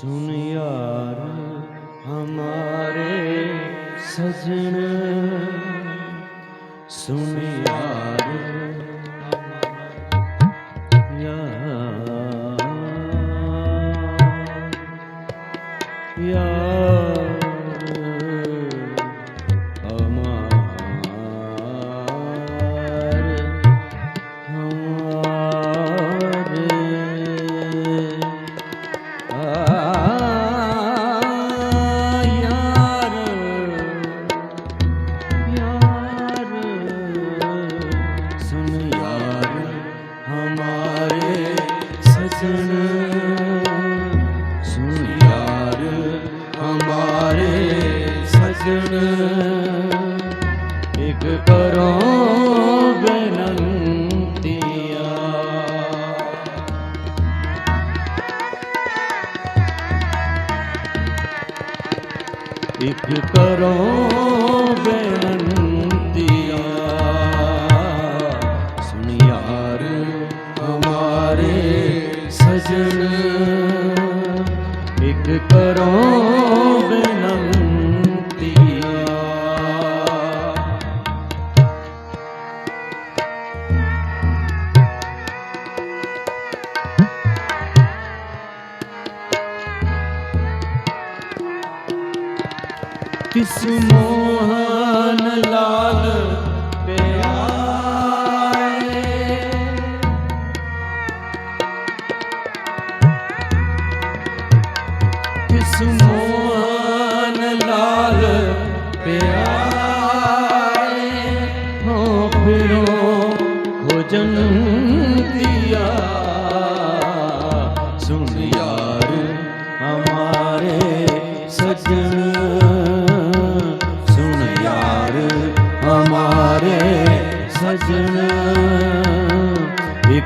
सुन यार हमारे सजन सुन यार ਇੱਕ ਕਰੋ ਬੇਨੰਤੀਆ ਕਿਸ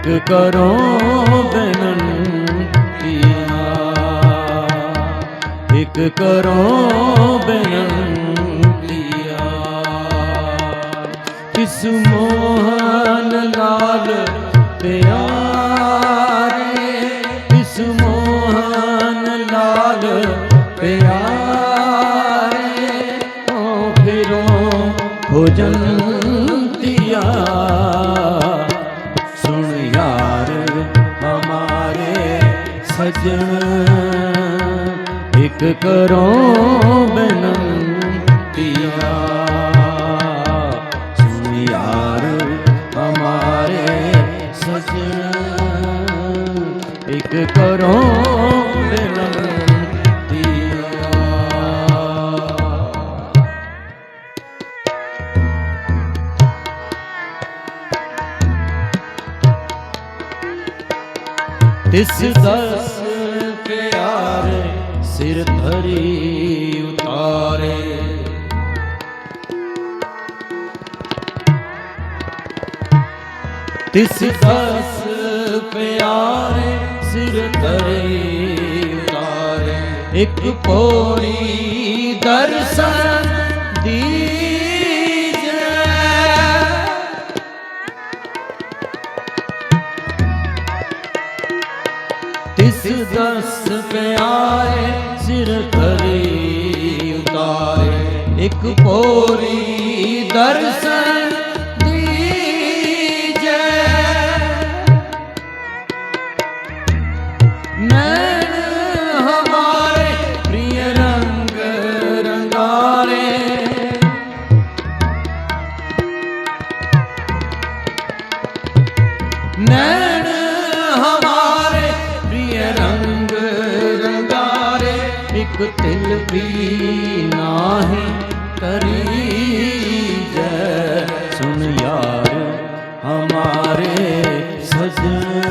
ਇੱਕ ਕਰੋ ਬੇਨੰਤੀਆ ਇੱਕ ਕਰੋ ਬੇਨੰਤੀਆ ਕਿਸ ਮੋਹਨ ਲਾਲ ਪਿਆ ਕਰੋ ਬੇਨੰਤੀਆ ਸੁਣ ਯਾਰ ਹਮਾਰੇ ਸਜਣ ਇੱਕ ਕਰੋ ਤਿਸ ਦਸ ਪਿਆਰੇ ਸਿਰ ਧਰੀ ਉਤਾਰੇ। ਇੱਕ ਪੋਰੀ ਦਰਸ਼ਨ ਦੀਜੈ। ਤਿਸ ਦਸ ਪਿਆਰੇ ਸਿਰ ਧਰੀ ਉਤਾਰੇ। ਇੱਕ ਪੋਰੀ ਦਰਸ਼ਨ ਵੀ ਨਾਹੀ, ਕਰੀ ਜੈ। ਸੁਣ ਯਾਰ ਹਮਾਰੇ ਸਜਣ,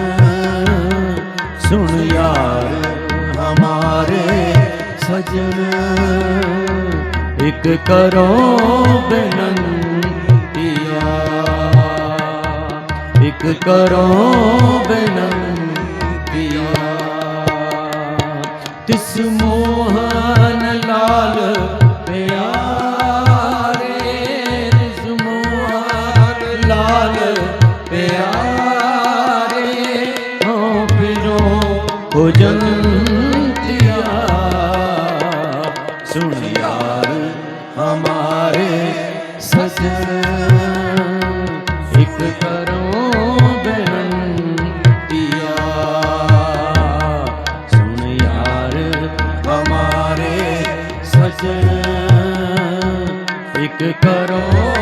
ਸੁਣ ਯਾਰ ਹਮਾਰੇ ਸਜਣ। ਇੱਕ ਕਰੋ ਬੇਨੰਤੀਆ, ਇੱਕ ਕਰੋ ਬੇਨੰਤੀਆ। ਇੱਕ ਕਰੋ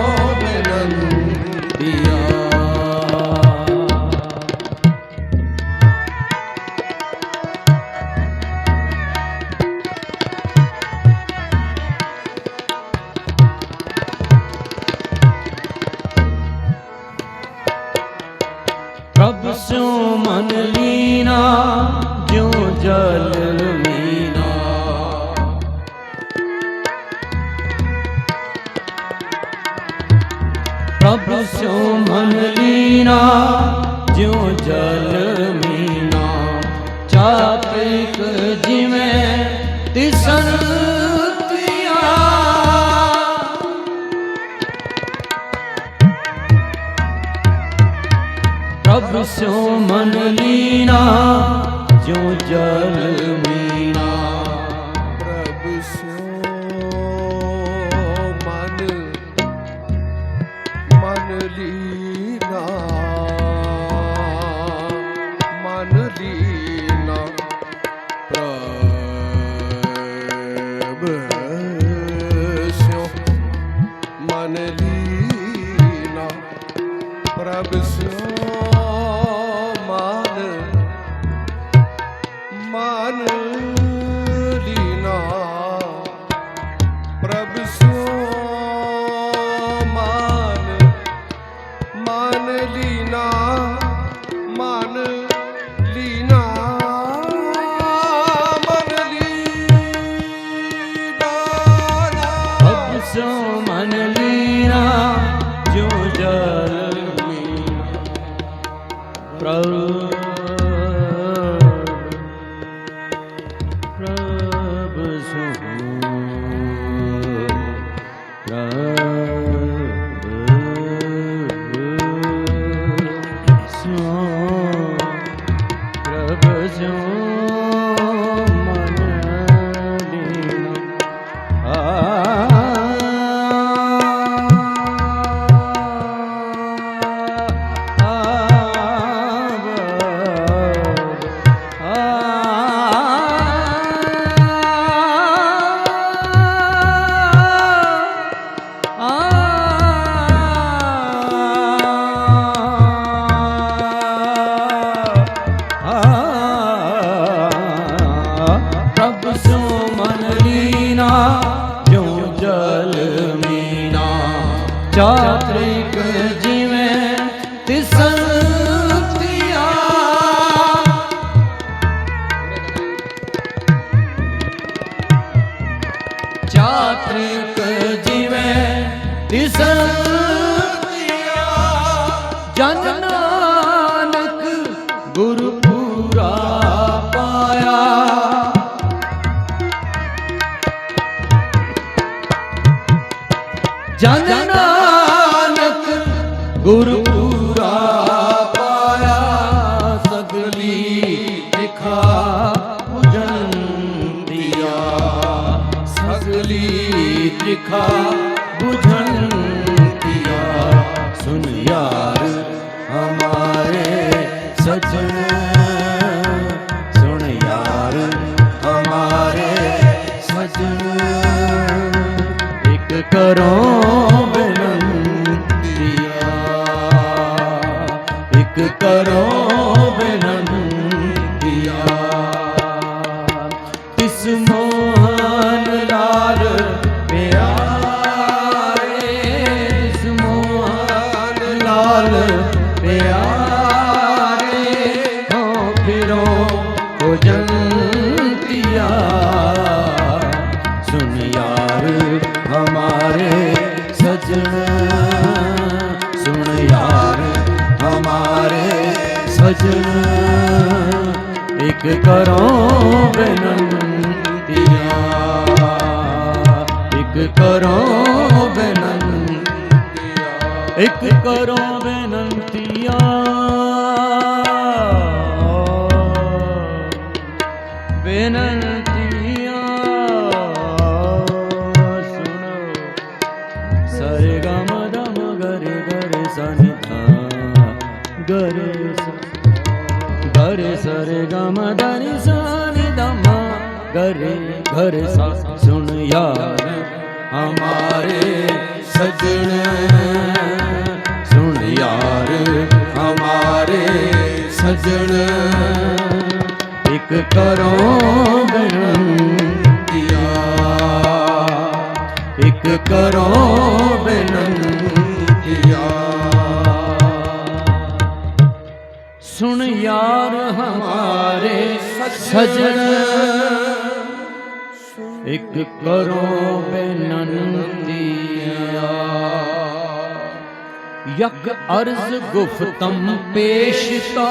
ਸੋ ਮਨ ਲੀਨਾ, ਜਿਉ ਜਲ ਮੀਨਾ। ਚਾਤ੍ਰਿਕ ਜਿਵੇਂ ਤਿਸਨ ਤਿਆ ਪ੍ਰਭ ਸਿਉ ਮਨ ਲੀਨਾ, ਜਿਉ ਜਲ ਮੀਨਾ। ਪ੍ਰਭ ਸਿਓ ਪ੍ਰਭ ਸਿਉ ਜਨ ਨਾਨਕ ਗੁਰ ਪੂਰਾ ਪਾਇਆ। ਜਨ ਨਾਨਕ ਗੁਰ ਪੂਰਾ ਪਾਇਆ। ਸਗਲੀ ਦਿਖਾ ਬੁਝਨ ਦਿਆ। ਸਗਲੀ ਦਿਖਾ ਬੁਝਨ ਦਿਆ। ਸੁਨ ਯਾਰ ਸਜਣ ਸੁਣ ਯਾਰ ਹਮਾਰੇ ਸਜਣ ਇੱਕ ਕਰੋ ਬੇਨੰਤੀਆ ਇੱਕ ਕਰੋ ਭਜਨ ਇਕ ਕਰੋ ਬੇਨੰਤੀਆ। ਇੱਕ ਕਰੋ ਬੇਨੰਤੀਆ। ਇਕ ਕਰੋ ਬੇਨੰਤੀਆ। ਬੇਨੰਤੀਆ। ਸੁਣੋ। ਸਰਗਮ ਦਮ ਗਰੇ ਗਰੇ ਸਨਿਤਾ ਗਰੇ ਸਨਿਤਾ ਗਰੇ ਸਨੀ ਧਾ ਗਰੇ ਸ ਗਰੇ ਸਰੇ ਗਾ ਮ ਦਾਨੀ ਸਾਨੀ ਦਮਾ ਗਰੇ ਘਰੇ ਸਾ ਸੁਣ ਯਾਰ ਹਮਾਰੇ ਸਜਣ। ਸੁਣ ਯਾਰ ਹਮਾਰੇ ਸਜਣ। ਇੱਕ ਕਰੋ ਬੇਨੰਤੀਆ। ਇੱਕ ਕਰੋ ਬੇਨੰਤੀਆ ਸੁਣ ਯਾਰ ਹਮਾਰੇ ਸਜਣ। ਇੱਕ ਕਰੋ ਬੇਨੰਤੀਆ ਯਕ ਅਰਜ਼ ਗੁਫਤਮ ਪੇਸ਼ਤਾ।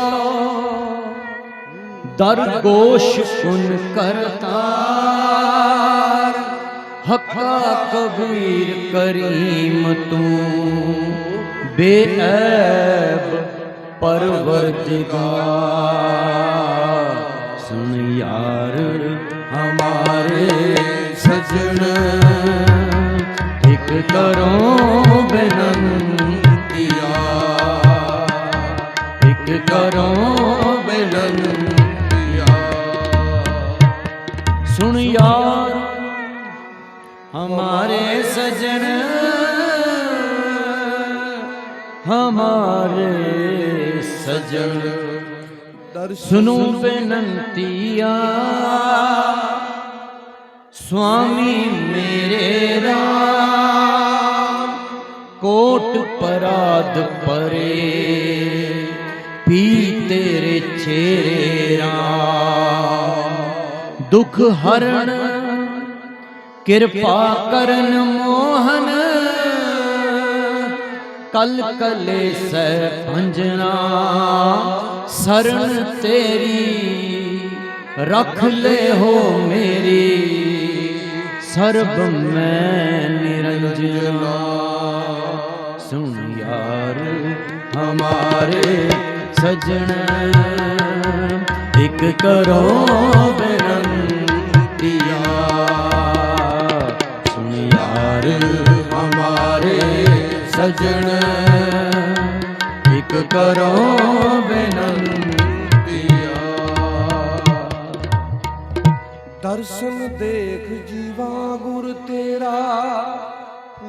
ਦਰਗੋਸ਼ ਕੁਨ ਕਰਤਾਰ। ਹੱਕਾ ਕਬੀਰ ਕਰੀਮ ਤੂੰ। ਬੇਅਬ ਪਰਵਰਦਿਗਾਰ ਸੁਣ ਯਾਰ ਹਮਾਰੇ ਸਜਣ, ਇੱਕ ਕਰੋ ਬੇਨੰਤੀਆ। ਇੱਕ ਕਰੋ ਬੇਨੰਤੀਆ। ਸੁਣ ਯਾਰ ਹਮਾਰੇ ਸਜਣ। ਹਮਾਰੇ ਸਜਣ ਦਰਸ਼ਨ ਸੁਨੋ ਬੇਨੰਤੀਆ ਸੁਆਮੀ ਮੇਰੇ ਰਾਮ ਕੋਟ ਪਰਾਧ ਪਰੇ ਪੀ ਤੇਰੇ ਛੇਰੇ ਰਾਮ ਦੁਖ ਹਰਨ ਕਿਰਪਾ ਕਰਨ ਮੋਹਨ ਕਲ ਕਲੇ ਸਹਿ ਅੰਜਨਾ ਸਰਣ ਤੇਰੀ ਰੱਖ ਲੈ ਹੋ ਮੇਰੀ ਸਰਬ ਮੈਂ ਨਿਰੰਜਨਾ ਸੁਣ ਯਾਰ ਹਮਾਰੇ ਸਜਣ ਇੱਕ ਕਰੋ ਬੇਨੰਤੀਆ ਸਜਣ। ਇੱਕ ਕਰੋ ਬੇਨੰਤੀਆ ਦਰਸ਼ਨ ਦੇਖ ਜੀਵਾ ਗੁਰ ਤੇਰਾ,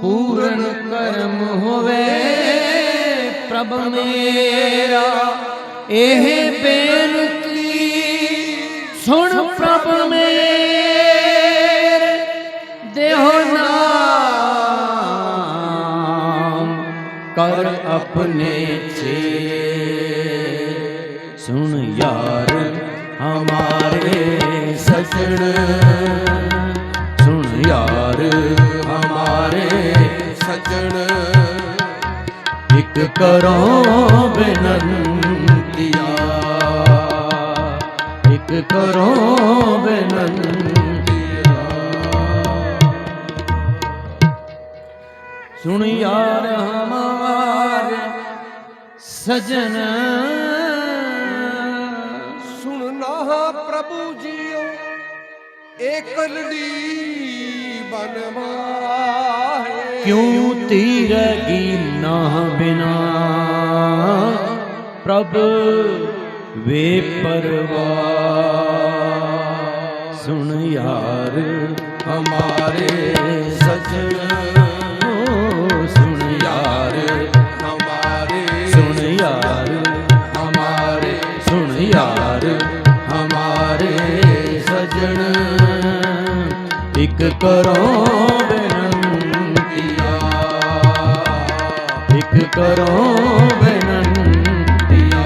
ਪੂਰਨ ਕਰਮ ਹੋਵੇ ਪ੍ਰਭ ਮੇਰਾ। ਇਹ ਬੇਨਤੀ ਕਰ ਆਪਣੇ ਛੇ ਸੁਣ ਯਾਰ ਹਮਾਰੇ ਸਜਣ। ਸੁਣ ਯਾਰ ਹਮਾਰੇ ਸਜਣ। ਇੱਕ ਕਰੋ ਬੇਨੰਤੀਆ। ਇੱਕ ਕਰੋ ਬੇਨੰਤੀਆ। ਸੁਣ ਯਾਰ ਹਮਾਰੇ ਸਜਣ। ਸੁਣਨਾ ਪ੍ਰਭੂ ਜੀਓ ਏਕਲੜੀ ਬਨਵਾਏ ਕਿਉਂ ਤੀਰਗੀ ਨਾ ਬਿਨਾ? ਪ੍ਰਭ ਵੇ ਪਰਵਾ ਸੁਣ ਯਾਰ ਹਮਾਰੇ ਸਜਣ। ਕਰੋ ਬੇਨੰਤੀਆ ਇੱਕ ਕਰੋ ਬੇਨੰਤੀਆ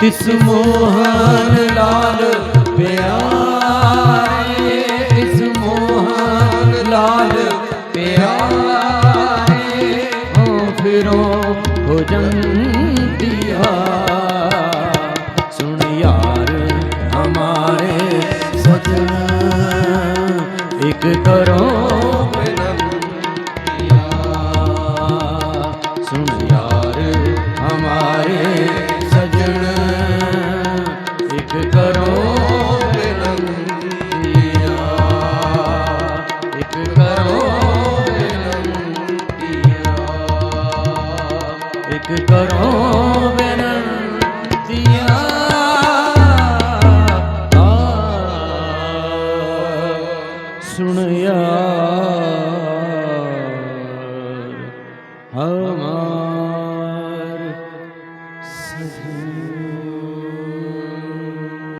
ਤਿਸ ਮੋਹਨ